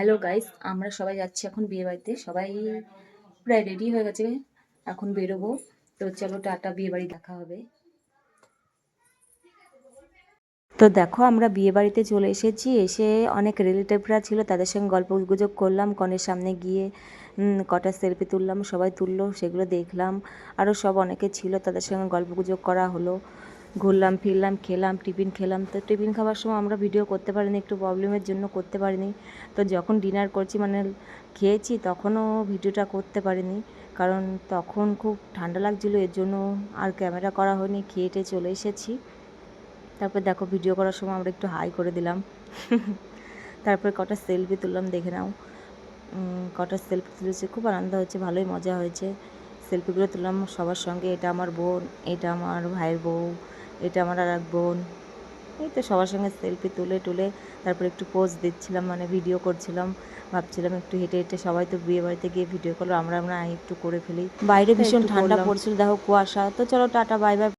Hello guys আমরা সবাই যাচ্ছি এখন বিয়ে বাড়িতে। সবাই প্রায় রেডি হয়ে গেছে। এখন বেরোবো। তো চলো টাটা, বিয়ে বাড়ি দেখা হবে। তো দেখো, আমরা বিয়ে বাড়িতে চলে এসেছি। এসে অনেক রিলেটিভরা ছিল। তাদের সঙ্গে গল্প গুজব করলাম। কনের সামনে গিয়ে কটা সেলফি তুললাম। সবাই তুললো, সেগুলো দেখলাম। আরও সব অনেকে ছিল। তাদের সঙ্গে গল্প গুজব করা হলো। ঘুরলাম, ফিরলাম, খেলাম, টিফিন খেলাম। তো টিফিন খাবার সময় আমরা ভিডিও করতে পারিনি, একটু প্রবলেমের জন্য করতে পারিনি। তো যখন ডিনার করছি মানে খেয়েছি, তখনও ভিডিওটা করতে পারিনি। কারণ তখন খুব ঠান্ডা লাগছিল, এর জন্য আর ক্যামেরা করা হয়নি খেয়ে টেয়ে চলে এসেছি। তারপর দেখো ভিডিও করার সময় আমরা একটু হাই করে দিলাম। তারপরে কটা সেলফি তুললাম, দেখে নাও। কটা সেলফি তুলেছে, খুব আনন্দ হয়েছে, ভালোই মজা হয়েছে। সেলফিগুলো তুললাম সবার সঙ্গে, এটা আমার বোন, এটা আমার ভাইয়ের বউ। এটা আমার আর এক বোন। এই তো সবার সঙ্গে সেলফি তুলে তুলে তারপর একটু পোজ দিচ্ছিলাম মানে ভিডিও করছিলাম। ভাবছিলাম একটু হেঁটে হেঁটে সবাই তো বিয়ে বাড়িতে গিয়ে ভিডিও করল আমরা আমরা একটু করে ফেলি। বাইরে ভীষণ ঠান্ডা। পড়ছিল দেখো কুয়াশা। তো চলো টাটা বাই বাই